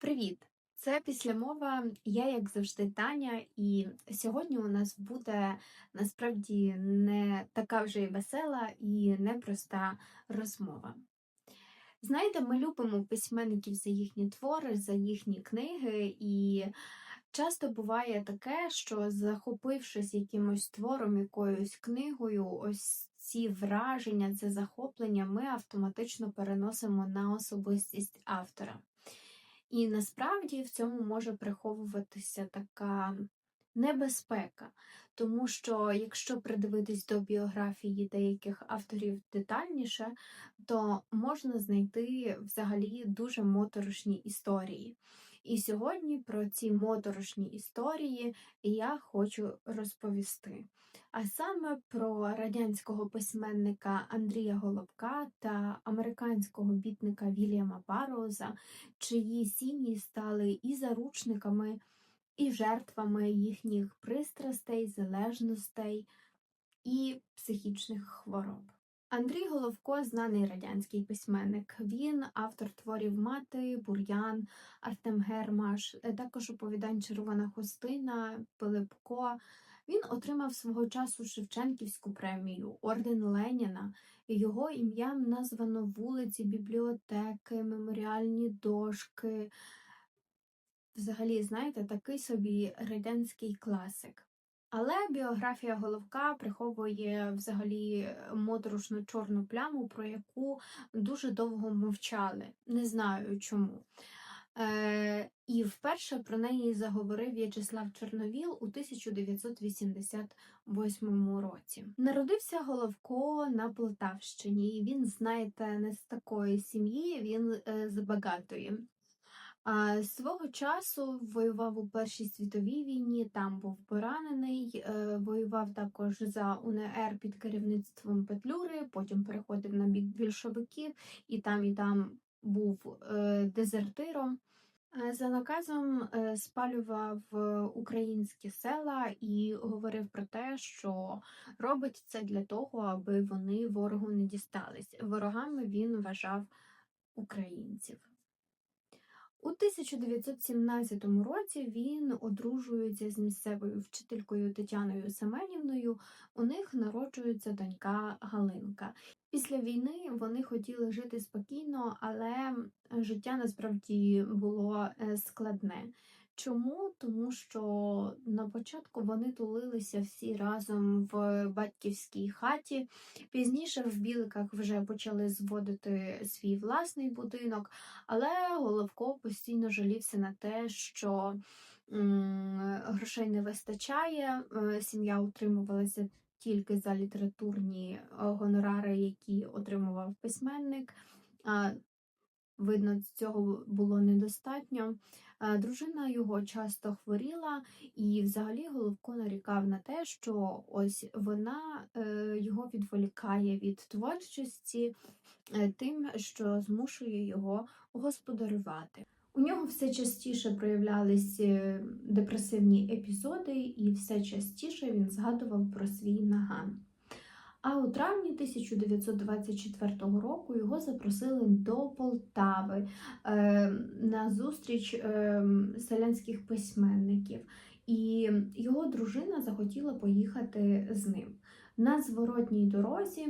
Привіт! Це післямова. Я, як завжди, Таня, і сьогодні у нас буде насправді не така вже й весела і непроста розмова. Знаєте, ми любимо письменників за їхні твори, за їхні книги, і часто буває таке, що захопившись якимось твором, якоюсь книгою, ось ці враження, це захоплення ми автоматично переносимо на особистість автора. І насправді в цьому може приховуватися така небезпека, тому що якщо придивитись до біографії деяких авторів детальніше, то можна знайти взагалі дуже моторошні історії. І сьогодні про ці моторошні історії я хочу розповісти. А саме про радянського письменника Андрія Голубка та американського бітника Вільяма Барроуза, чиї сім'ї стали і заручниками, і жертвами їхніх пристрастей, залежностей і психічних хвороб. Андрій Головко знаний радянський письменник. Він автор творів Мати, Бур'ян, Артем Гермаш, також оповідань Червона хустина, Пилипко. Він отримав свого часу Шевченківську премію, орден Леніна. Його ім'ям названо вулиці, бібліотеки, меморіальні дошки. Взагалі, знаєте, такий собі радянський класик. Але біографія Головка приховує взагалі моторошну чорну пляму, про яку дуже довго мовчали. Не знаю чому. Е, І вперше про неї заговорив В'ячеслав Чорновіл у 1988 році. Народився Головко на Полтавщині. Він, знаєте, не з такої сім'ї, він е, з багатої. Свого часу воював у Першій світовій війні, там був поранений, е, воював також за УНР під керівництвом Петлюри, потім переходив на бік більшовиків і там і там був дезертиром. Е, За наказом е, спалював е, українські села і говорив про те, що робить це для того, аби вони ворогу не дістались. Ворогами він вважав українців. У 1917 році він одружується з місцевою вчителькою Тетяною Семенівною. У них народжується донька Галинка. Після війни вони хотіли жити спокійно, але життя насправді було е, складне. Чому? Тому що на початку вони тулилися всі разом в батьківській хаті. Пізніше в Біликах вже почали зводити свій власний будинок, але Головко постійно жалівся на те, що грошей не вистачає, е, сім'я утримувалася тільки за літературні е, гонорари, які отримував письменник. Видно, цього було недостатньо. Е, Дружина його часто хворіла, і взагалі Головко нарікав на те, що ось вона е, його відволікає від творчості е, тим, що змушує його господарювати. У нього все частіше проявлялись депресивні епізоди, і все частіше він згадував про свій наган. А у травні 1924 року його запросили до Полтави е, на зустріч е, селянських письменників, і його дружина захотіла поїхати з ним. На зворотній дорозі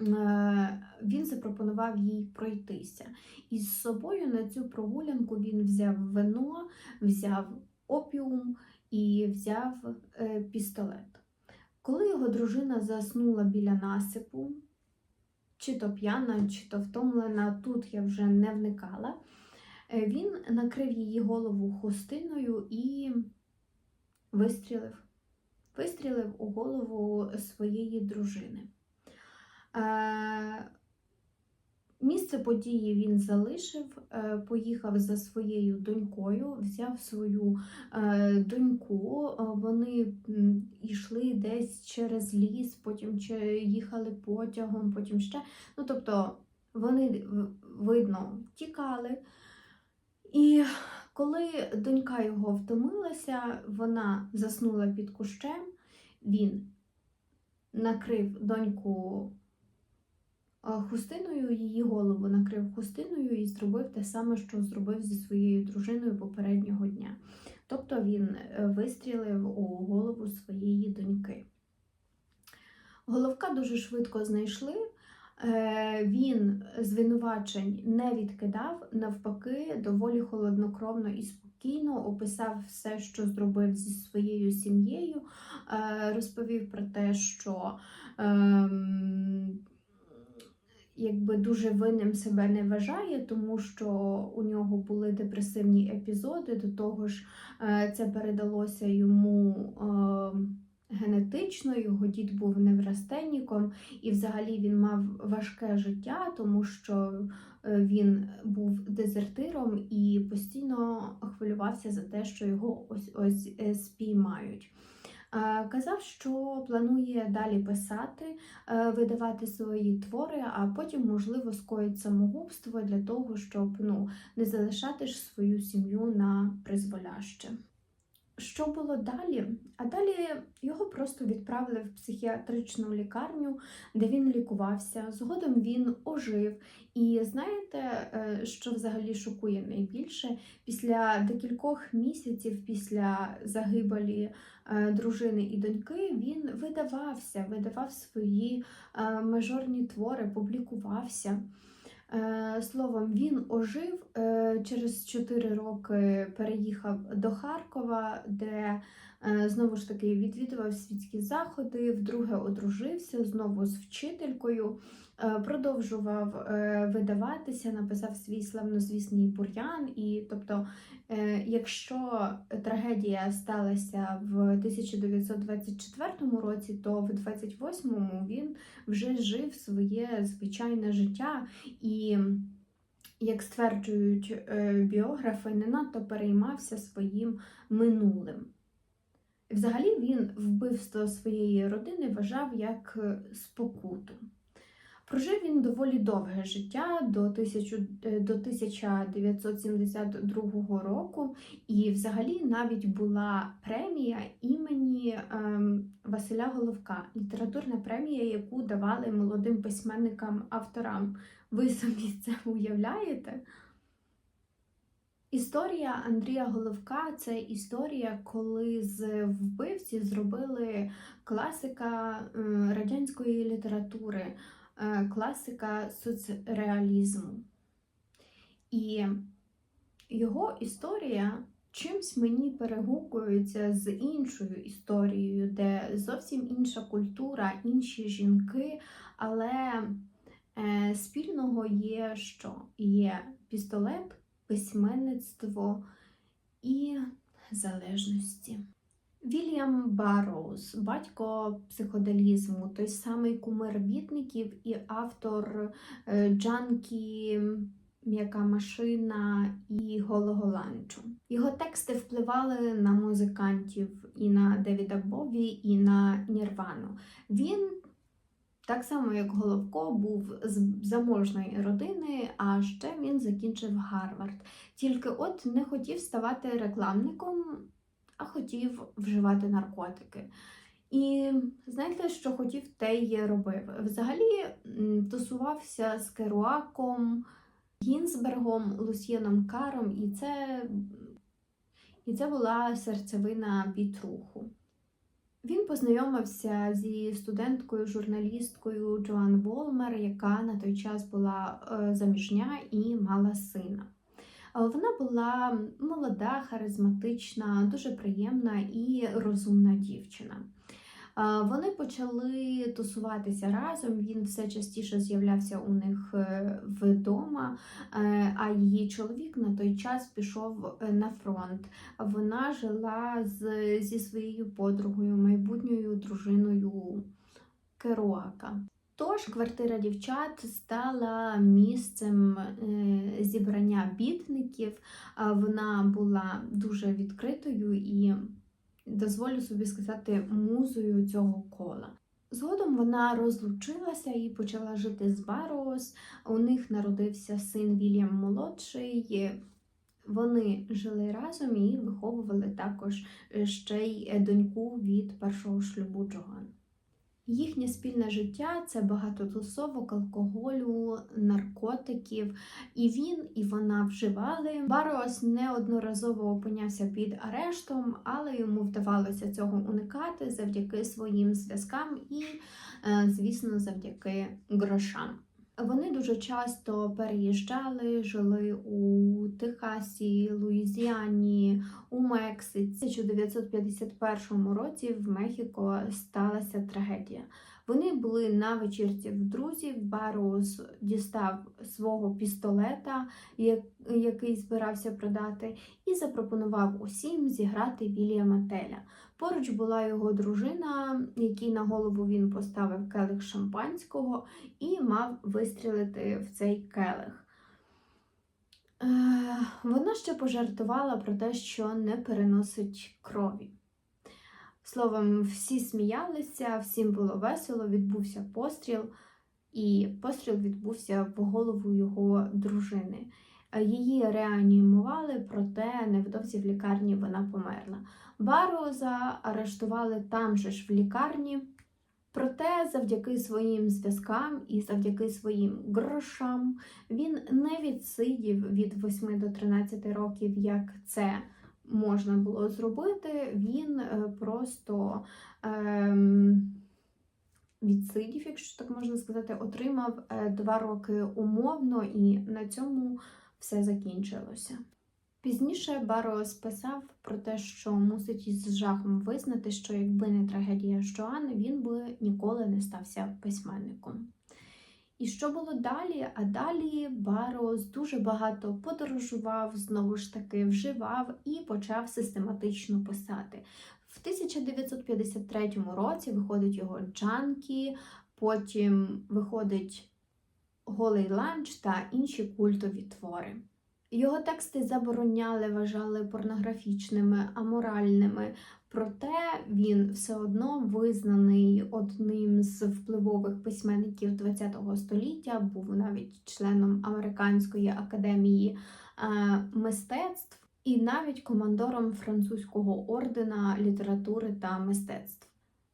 е, він запропонував їй пройтися. І з собою на цю прогулянку він взяв вино, взяв опіум і взяв пістолет. Коли його дружина заснула біля насипу, чи то п'яна, чи то втомлена, тут я вже не вникала, е, він накрив її голову хустиною і вистрілив. Вистрілив у голову своєї дружини. Е, Місце події він залишив, е, поїхав за своєю донькою, взяв свою е, доньку. е, Вони йшли десь через ліс, потім їхали потягом, потім ще. Ну, тобто вони видно тікали. І коли донька його втомилася, вона заснула під кущем, він накрив доньку хустиною її голову, накрив хустиною і зробив те саме, що зробив зі своєю дружиною попереднього дня. Тобто він е, вистрілив у голову своєї доньки. Головка дуже швидко знайшли. Е, Він звинувачень не відкидав, навпаки, доволі холоднокровно і спокійно описав все, що зробив зі своєю сім'єю, е, розповів про те, що ем, якби дуже винним себе не вважає, тому що у нього були депресивні епізоди. До того ж, е, це передалося йому. ем, Генетично його дід був неврастенніком, і взагалі він мав важке життя, тому що е, він був дезертиром і постійно хвилювався за те, що його ось ось е, спіймають. Е, Казав, що планує далі писати, е, видавати свої твори, а потім, можливо, скоїть самогубство для того, щоб ну, не залишати ж свою сім'ю на призволяще. Що було далі? А далі його просто відправили в психіатричну лікарню, де він лікувався. Згодом він ожив. І знаєте, е, що взагалі шокує найбільше? Після декількох місяців після загибелі е, дружини і доньки він видавався, видавав свої е, мажорні твори, публікувався. Е, Словом, він ожив е, через 4 роки переїхав до Харкова, де е, знову ж таки відвідував світські заходи, вдруге одружився знову з вчителькою, продовжував видаватися, написав свій славнозвісний бур'ян. І тобто, якщо трагедія сталася в 1924 році, то в 28-му він вже жив своє звичайне життя. І, як стверджують е, біографи, не надто переймався своїм минулим. Взагалі він вбивство своєї родини вважав як е, спокуту. Прожив він доволі довге життя до, 1000, е, 1972 року, і взагалі навіть була премія імені ем, Василя Головка, літературна премія, яку давали молодим письменникам-авторам. Ви собі це уявляєте? Історія Андрія Головка це історія, коли з вбивці зробили класика радянської літератури, класика соцреалізму. І його історія чимсь мені перегукується з іншою історією, де зовсім інша культура, інші жінки, але е, спільного є що? Є пістолет, письменництво і залежності. Вільям Барроуз, батько психоделізму, той самий кумир бітників і автор е, Джанкі, М'яка машина і Голого ланчу. Його тексти впливали на музикантів і на Девіда Бові, і на Нірвану. Він так само, як Головко, був з заможної родини, а ще він закінчив Гарвард. Тільки от не хотів ставати рекламником, а хотів вживати наркотики. І знаєте, що хотів, те й робив. Взагалі тусувався з Керуаком, Гінзбергом, Лусьєном Каром, і це, і це була серцевина бітруху. Він познайомився зі студенткою, журналісткою Джоан Волмер, яка на той час була е, заміжня і мала сина. Вона була молода, харизматична, дуже приємна і розумна дівчина. Вони почали тусуватися разом. Він все частіше з'являвся у них е, вдома, е, а її чоловік на той час пішов е, на фронт. Вона жила з, зі своєю подругою, майбутньою дружиною Керуака. Тож квартира дівчат стала місцем е, зібрання бітників. Вона була дуже відкритою і, дозволю собі сказати, музою цього кола. Згодом вона розлучилася і почала жити з Бароус. У них народився син Вільям молодший. Вони жили разом і виховували також е, ще й е, доньку від першого шлюбу Джоан. Їхнє спільне життя це багато тусовок, алкоголю, наркотиків. І він, і вона вживали. Барос неодноразово опинявся під арештом, але йому вдавалося цього уникати завдяки своїм зв'язкам і, е, звісно, завдяки грошам. Вони дуже часто переїжджали, жили у Техасі, Луїзіані, у Мексиці. У 1951 році в Мехіко сталася трагедія. Вони були на вечірці в друзів. Бароус дістав свого пістолета, який збирався продати, і запропонував усім зіграти Вільяма Теля. Поруч була його дружина, якій на голову він поставив келих шампанського і мав вистрілити в цей келих. Е, Вона ще пожартувала про те, що не переносить крові. Словом, всі сміялися, всім було весело, відбувся постріл, і постріл відбувся в голову його дружини. Е, Її реанімували, проте невдовзі в лікарні вона померла. Бароза арештували там же ж в лікарні. Проте, завдяки своїм зв'язкам і завдяки своїм грошам він не відсидів від 8 до 13 років, як це можна було зробити. Він е, просто ем, відсидів, якщо так можна сказати, отримав е, два роки умовно, і на цьому все закінчилося. Пізніше Баро списав про те, що мусить із жахом визнати, що якби не трагедія Жоан, він би ніколи не стався письменником. І що було далі? А далі Барос дуже багато подорожував, знову ж таки вживав і почав систематично писати. В 1953 році виходить його Джанкі, потім виходить Голий ланч та інші культові твори. Його тексти забороняли, вважали порнографічними, аморальними, проте він все одно визнаний одним з впливових письменників ХХ століття, був навіть членом Американської академії е, мистецтв і навіть командором французького ордена літератури та мистецтв.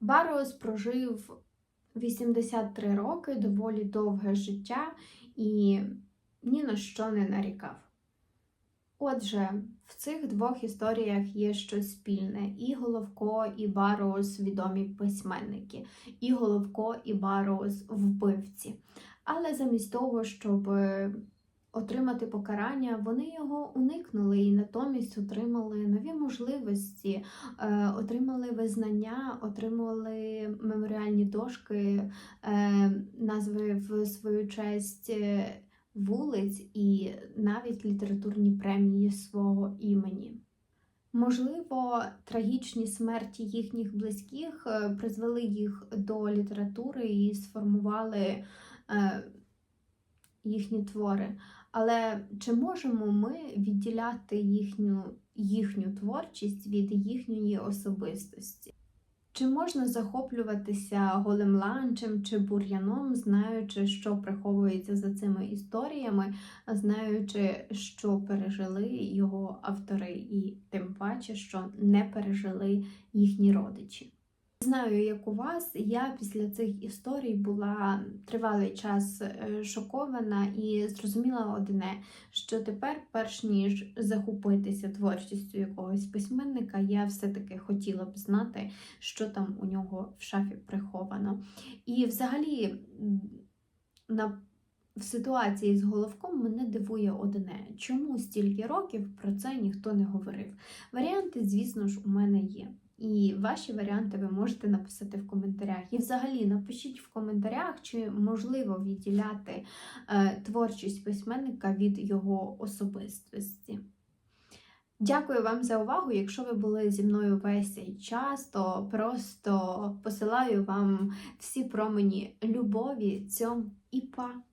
Барос прожив 83 роки, доволі довге життя і ні на що не нарікав. Отже, в цих двох історіях є щось спільне: і Головко, і Барос відомі письменники, і Головко, і Барос вбивці. Але замість того, щоб отримати покарання, вони його уникнули і натомість отримали нові можливості, е, отримали визнання, отримали меморіальні дошки, е, назви в свою честь. е, вулиць і навіть літературні премії свого імені. Можливо, трагічні смерті їхніх близьких призвели їх до літератури і сформували їхні твори. Але чи можемо ми відділяти їхню, їхню творчість від їхньої особистості? Чи можна захоплюватися голим ланчем чи бур'яном, знаючи, що приховується за цими історіями, знаючи, що пережили його автори, і тим паче, що не пережили їхні родичі? Знаю, як у вас, я після цих історій була тривалий час е, шокована і зрозуміла одне, що тепер, перш ніж захопитися творчістю якогось письменника, я все-таки хотіла б знати, що там у нього в шафі приховано. І взагалі на в ситуації з головком мене дивує одне, чому стільки років про це ніхто не говорив. Варіанти, звісно ж, у мене є. І ваші варіанти ви можете написати в коментарях. І взагалі напишіть в коментарях, чи можливо відділяти е, творчість письменника від його особистості. Дякую вам за увагу. Якщо ви були зі мною весь цей час, то просто посилаю вам всі промені любові, цьом і па!